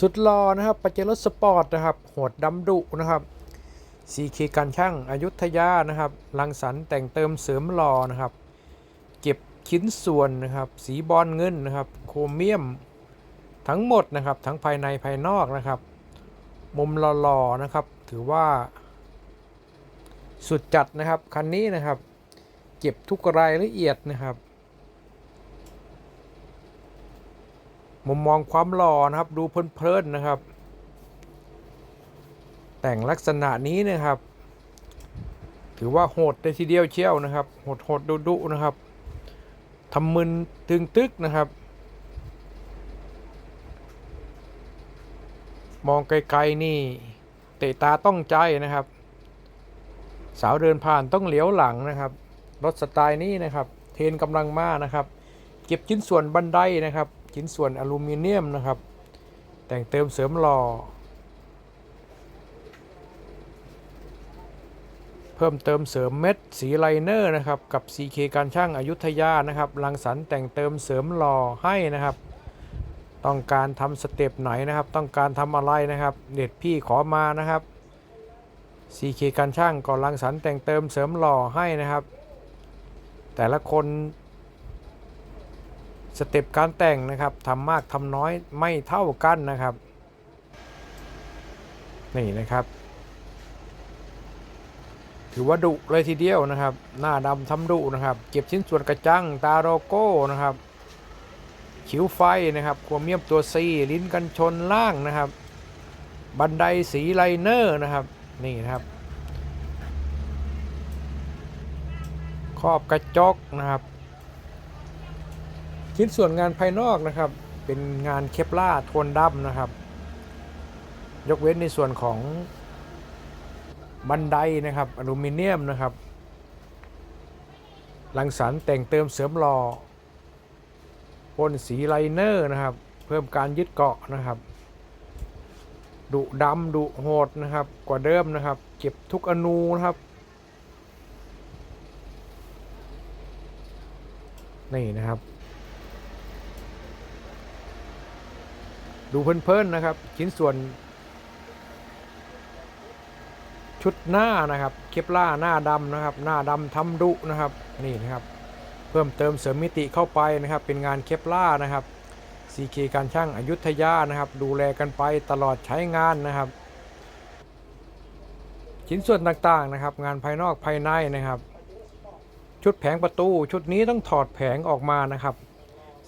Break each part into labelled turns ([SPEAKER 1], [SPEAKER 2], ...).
[SPEAKER 1] สุดรอนะครับปาเจโรสปอร์ตนะครับโหดดำดุนะครับซีเคการช่างอายุทยานะครับรังสรรแต่งเติมเสริมรอนะครับ เก็บชิ้นส่วนนะครับ สีบอลเงินนะครับ โครเมียมทั้งหมดนะครับ ทั้งภายในภายนอกนะครับ มุมหล่อๆนะครับ ถือว่า สุดจัดนะครับ คันนี้นะครับ เก็บทุกรายละเอียดนะครับ มุมมองความหล่อนะครับ ดูเพลินๆนะครับ แต่งลักษณะนี้นะครับ ถือว่าโหดเลยทีเดียวเชี่ยวนะครับโหดโหดดุดุๆนะครับทำมึนตึงตึกนะครับ มองไกลๆนี่ เตะตาต้องใจนะครับ สาวเดินผ่านต้องเหลียวหลังนะครับรถสไตล์นี้นะครับ เทนกำลังมานะครับ เก็บชิ้นส่วนบันไดนะครับ ชิ้นส่วนอลูมิเนียมนะครับ แต่งเติมเสริมหล่อ เพิ่มเติมเสริมเม็ดสีไลเนอร์นะครับ กับ CK การช่างอายุทยานะครับรังสรรค์แต่งเติมเสริมหล่อให้นะครับ ต้องการทำสเต็ปไหนนะครับ ต้องการทำอะไรนะครับ เด็ดพี่ขอมานะครับ CK การช่างก่อนรังสรรค์แต่งเติมเสริมหล่อให้นะครับ แต่ละคน สเต็ปการแต่งนะครับทำมากทำน้อยไม่เท่ากันนะครับ นี่นะครับ ถือว่าดุเลยทีเดียวนะครับ หน้าดำทำดุนะครับ เก็บชิ้นส่วนกระจัง ตาโลโก้นะครับ คิ้วไฟนะครับควมเมียมตัวซีลิ้นกันชนล่างนะครับ บันไดสีไลเนอร์นะครับ นี่นะครับครอบกระจกนะครับ ชิ้นส่วนงานภายนอกนะครับ เป็นงานเคปล่าโทนดำนะครับ ยกเว้นในส่วนของบันไดนะครับอลูมิเนียมนะครับลังสรรแต่งเติมเสริมหล่อพ่นสีไลเนอร์นะครับ เพิ่มการยึดเกาะนะครับ ดุดำดุโหดนะครับ กว่าเดิมนะครับ เก็บทุกอนูนะครับ นี่นะครับ ดูเพลินๆนะครับ ชิ้นส่วน ชุดหน้านะครับ เคปล่าหน้าดำนะครับ หน้าดำทำดุนะครับนี่นะครับ เพิ่มเติมเสริมมิติเข้าไปนะครับ เป็นงานเคปล่านะครับ CK การช่างอายุทยานะครับ ดูแลกันไปตลอดใช้งานนะครับ ชิ้นส่วนต่างๆนะครับ งานภายนอกภายในนะครับ ชุดแผงประตูชุดนี้ต้องถอดแผงออกมานะครับ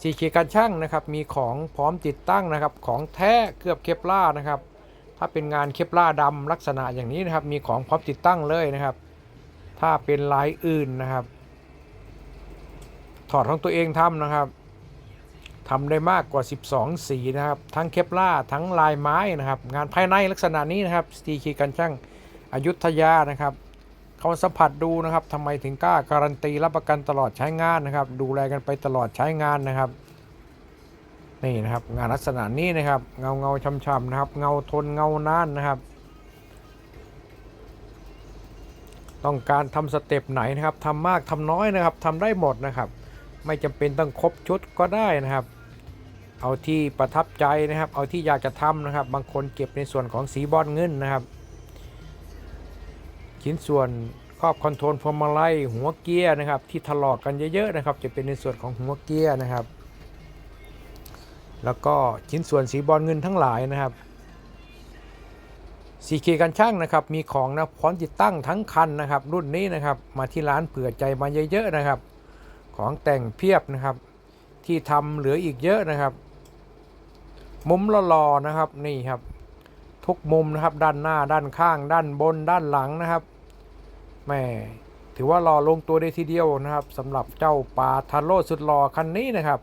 [SPEAKER 1] CK การช่างนะครับมีของพร้อมติดตั้งนะครับ ของแท้เกือบเคปล่านะครับ ถ้าเป็นงานเคปล่าดำลักษณะอย่างนี้นะครับ มีของพร้อมติดตั้งเลยนะครับ ถ้าเป็นลายอื่นนะครับ ถอดของตัวเองทำนะครับทำได้มากกว่า 12 สีนะครับ ทั้งเคปล่าทั้งลายไม้นะครับ งานภายในลักษณะนี้นะครับสตีคีกันช่างอายุทยานะครับ เขาสัมผัสดูนะครับทำไมถึงกล้าการันตีรับประกันตลอดใช้งานนะครับ ดูแลกันไปตลอดใช้งานนะครับ นี่นะครับงานลักษณะนี้นะครับ เงาเงาช่ำๆนะครับ เงาทนเงานานนะครับ ต้องการทำสเต็ปไหนนะครับทำมากทำน้อยนะครับทำได้หมดนะครับ ไม่จำเป็นต้องครบชุดก็ได้นะครับเอาที่ประทับใจนะครับ เอาที่อยากจะทำนะครับ บางคนเก็บในส่วนของสีบอลเงินนะครับ ชิ้นส่วนครอบคอนโทรลพวงมาลัยหัวเกียร์นะครับ ที่ถลอกกันเยอะๆนะครับ จะเป็นในส่วนของหัวเกียร์นะครับ แล้วก็ชิ้นส่วนสีบอลเงินทั้งหลายนะครับสีเคกันช่างนะครับมีของนะพร้อมติดตั้งทั้งคันนะครับ รุ่นนี้นะครับมาที่ร้านเผื่อใจมาเยอะๆนะครับ ของแต่งเพียบนะครับ ที่ทำเหลืออีกเยอะนะครับมุมหล่อๆนะครับนี่ครับ ทุกมุมนะครับด้านหน้าด้านข้าง ด้านบนด้านหลังนะครับ แม่ถือว่ารอลงตัวได้ทีเดียวนะครับสำหรับเจ้าปาทาโร่สุดหล่อคันนี้นะครับ